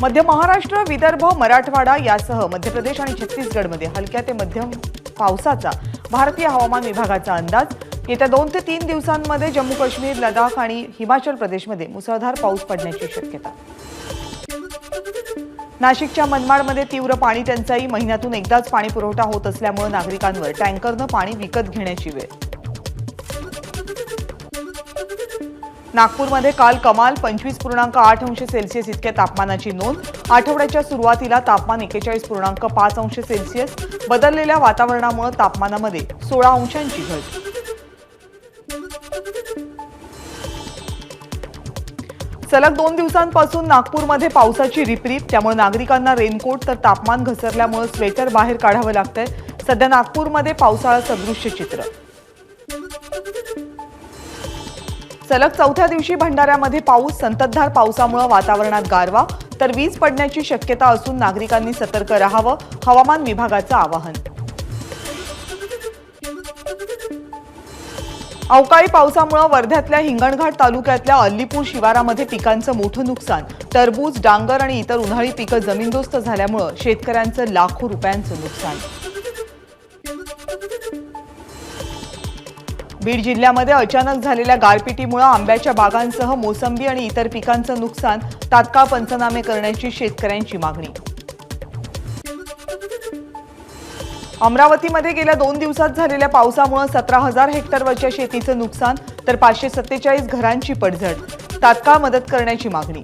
मध्य महाराष्ट्र विदर्भ मराठवाडा यासह मध्य प्रदेश आणि छत्तीसगडमध्ये हलक्या ते मध्यम पावसाचा भारतीय हवामान विभागाचा अंदाज. येत्या दोन ते तीन दिवसांमध्ये जम्मू काश्मीर लडाख आणि हिमाचल प्रदेशमध्ये मुसळधार पाऊस पडण्याची शक्यता. नाशिकच्या मनमाडमध्ये तीव्र पाणी टंचाई. महिन्यातून एकदाच पाणी पुरवठा होत असल्यामुळे नागरिकांवर टँकरनं पाणी विकत घेण्याची वेळ नागपूरमध्ये काल कमाल पंचवीस पूर्णांक आठ अंश सेल्सिअस इतक्या तापमानाची नोंद. आठवड्याच्या सुरुवातीला तापमान एकेचाळीस पूर्णांक पाच अंश सेल्सिअस. बदललेल्या वातावरणामुळे तापमानामध्ये सोळा अंशांची घट. सलग दोन दिवसांपासून नागपूरमध्ये पावसाची रिपरिप. त्यामुळे नागरिकांना रेनकोट तर तापमान घसरल्यामुळे स्वेटर बाहेर काढावं लागतंय. सध्या नागपूरमध्ये पावसाळा सदृश्य चित्र. सलग चौथ्या दिवशी भंडाऱ्यामध्ये पाऊस संततधार पावसामुळे वातावरणात गारवा तर वीज पडण्याची शक्यता असून नागरिकांनी सतर्क राहावं हवामान विभागाचं आवाहन. अवकाळी पावसामुळे वर्ध्यातल्या हिंगणघाट तालुक्यातल्या अल्लीपूर शिवारामध्ये पिकांचं मोठं नुकसान. टरबूज डांगर आणि इतर उन्हाळी पिकं जमीनदोस्त झाल्यामुळं शेतकऱ्यांचं लाखो रुपयांचं नुकसान. बीड जिल्ह्यामध्ये अचानक झालेल्या गारपिटीमुळे आंब्याच्या बागांसह मोसंबी आणि इतर पिकांचं नुकसान तात्काळ पंचनामे करण्याची शेतकऱ्यांची मागणी. अमरावतीमध्ये गेल्या दोन दिवसात झालेल्या पावसामुळे सतरा हजार हेक्टरवरच्या शेतीचं नुकसान तर पाचशे सत्तेचाळीस घरांची पडझड. तात्काळ मदत करण्याची मागणी.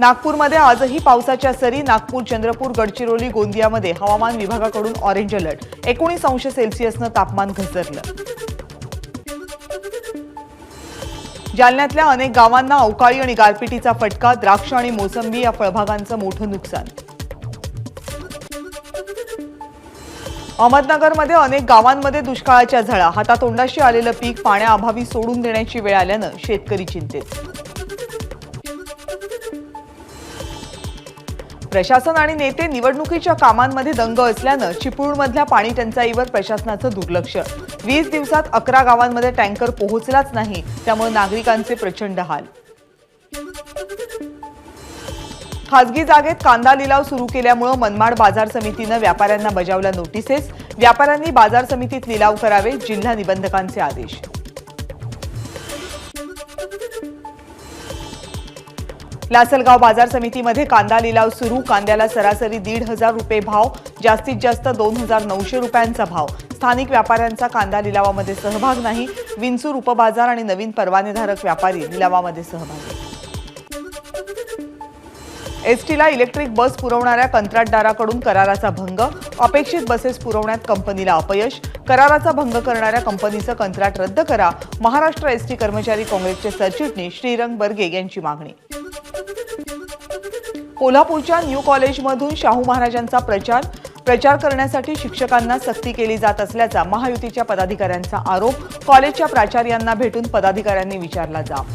नागपूरमध्ये आजही पावसाच्या सरी नागपूर चंद्रपूर गडचिरोली गोंदियामध्ये हवामान विभागाकडून ऑरेंज अलर्ट एकोणीस अंश सेल्सिअसनं तापमान घसरलं. जालन्यातल्या अनेक गावांना अवकाळी आणि गारपिटीचा फटका द्राक्ष आणि मोसंबी या फळभागांचं मोठं नुकसान. अहमदनगरमध्ये अनेक गावांमध्ये दुष्काळाच्या झळा. हातातोंडाशी आलेलं पीक पाण्याअभावी सोडून देण्याची वेळ आल्यानं शेतकरी चिंतेत. प्रशासन आणि नेते निवडणुकीच्या कामांमध्ये दंग असल्यानं चिपळूणमधल्या पाणी टंचाईवर प्रशासनाचं दुर्लक्ष. वीस दिवसात अकरा गावांमध्ये टँकर पोहोचलाच नाही त्यामुळे नागरिकांचे प्रचंड हाल. खासगी जागेत कांदा लिलाव सुरू केल्यामुळे मनमाड बाजार समितीनं व्यापाऱ्यांना बजावल्या नोटिसेस. व्यापाऱ्यांनी बाजार समितीत लिलाव करावे जिल्हा निबंधकांचे आदेश. लासलगाव बाजार समितीमध्ये कांदा लिलाव सुरू. कांद्याला सरासरी दीड हजार रुपये भाव जास्तीत जास्त दोन हजार नऊशे रुपयांचा भाव. स्थानिक व्यापाऱ्यांचा कांदा लिलावामध्ये सहभाग नाही. विंचूर उपबाजार आणि नवीन परवानेधारक व्यापारी लिलावामध्ये सहभागी एसटीला इलेक्ट्रिक बस पुरवणाऱ्या कंत्राटदाराकडून कराराचा भंग. अपेक्षित बसेस पुरवण्यात कंपनीला अपयश. कराराचा भंग करणाऱ्या कंपनीचं कंत्राट रद्द करा. महाराष्ट्र एसटी कर्मचारी काँग्रेसचे सरचिटणीस श्रीरंग बर्गे यांची मागणी. कोल्हापूरच्या न्यू कॉलेजमधून शाहू महाराजांचा प्रचार प्रचार करण्यासाठी शिक्षकांना सक्ती केली जात असल्याचा महायुतीच्या पदाधिकाऱ्यांचा आरोप कॉलेजच्या प्राचार्यांना भेटून पदाधिकाऱ्यांनी विचारला जाब.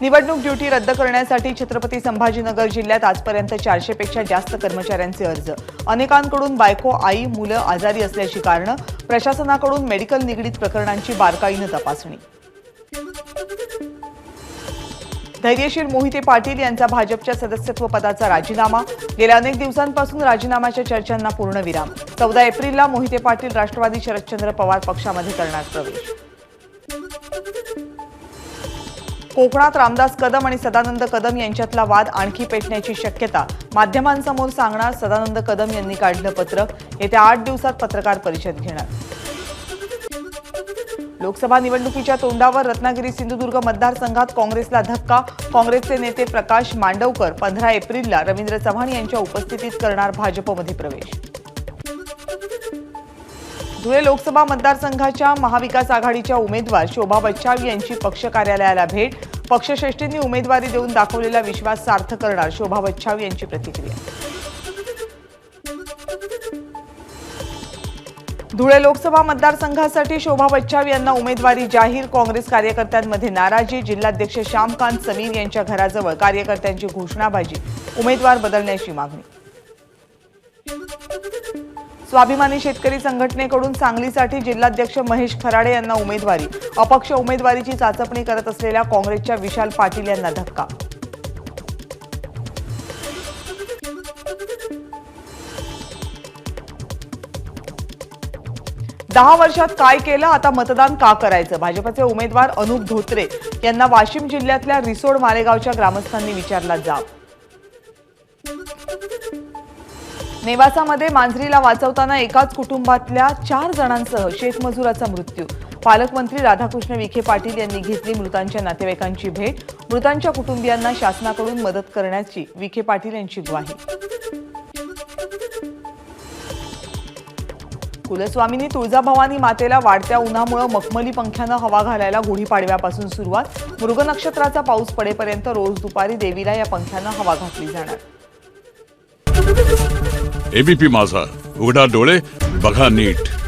निवडणूक ड्युटी रद्द करण्यासाठी छत्रपती संभाजीनगर जिल्ह्यात आजपर्यंत चारशे पेक्षा जास्त कर्मचाऱ्यांचे अर्ज. अनेकांकडून बायको आई मुलं आजारी असल्याची कारणं प्रशासनाकडून मेडिकल निगडीत प्रकरणांची बारकाईनं तपासणी. धैर्यशील मोहिते पाटील यांचा भाजपच्या सदस्यत्व पदाचा राजीनामा. गेल्या अनेक दिवसांपासून राजीनाम्याच्या चर्चांना पूर्णविराम चौदा एप्रिलला मोहिते पाटील राष्ट्रवादी शरदचंद्र पवार पक्षामध्ये करणार प्रवेश. कोकणात रामदास कदम आणि सदानंद कदम यांच्यातला वाद आणखी पेटण्याची शक्यता माध्यमांसमोर सांगणार सदानंद कदम यांनी काढलं पत्र. येत्या आठ दिवसात पत्रकार परिषद घेणार. लोकसभा निवडणुकीच्या तोंडावर रत्नागिरी सिंधुदुर्ग मतदारसंघात काँग्रेसला धक्का. काँग्रेसचे नेते प्रकाश मांडवकर पंधरा एप्रिलला रवींद्र चव्हाण यांच्या उपस्थितीत करणार भाजपमध्ये प्रवेश. धुळे लोकसभा मतदारसंघाच्या महाविकास आघाडीच्या उमेदवार शोभा बच्चाव यांची पक्ष कार्यालयाला भेट. पक्षश्रेष्ठींनी उमेदवारी देऊन दाखवलेला विश्वास सार्थ करणार शोभा बच्चाव यांची प्रतिक्रिया. धुळे लोकसभा मतदारसंघासाठी शोभा बच्छाव यांना उमेदवारी जाहीर. काँग्रेस कार्यकर्त्यांमध्ये नाराजी. जिल्हाध्यक्ष श्यामकांत समीर यांच्या घराजवळ कार्यकर्त्यांची घोषणाबाजी. उमेदवार बदलण्याची मागणी. स्वाभिमानी शेतकरी संघटनेकडून सांगलीसाठी जिल्हाध्यक्ष महेश खराडे यांना उमेदवारी. अपक्ष उमेदवारीची चाचपणी करत असलेल्या काँग्रेसच्या विशाल पाटील यांना धक्का. दहा वर्षात काय केलं आता मतदान का करायचं? भाजपचे उमेदवार अनुप धोत्रे यांना वाशिम जिल्ह्यातल्या रिसोड मालेगावच्या ग्रामस्थांनी विचारला जाब. नेवासामध्ये मांजरीला वाचवताना एकाच कुटुंबातल्या चार जणांसह शेतमजुराचा मृत्यू. पालकमंत्री राधाकृष्ण विखे पाटील यांनी घेतली मृतांच्या नातेवाईकांची भेट. मृतांच्या कुटुंबियांना शासनाकडून मदत करण्याची विखे पाटील यांची ग्वाही. कुलस्वामींनी तुळजाभवानी मातेला वाढत्या उन्हामुळे मखमली पंख्यानं हवा घालायला गुढीपाडव्यापासून सुरुवात. मृग नक्षत्राचा पाऊस पडेपर्यंत रोज दुपारी देवीला या पंख्यानं हवा घातली जाणार. एबीपी माझा. उघडा डोळे बघा नीट.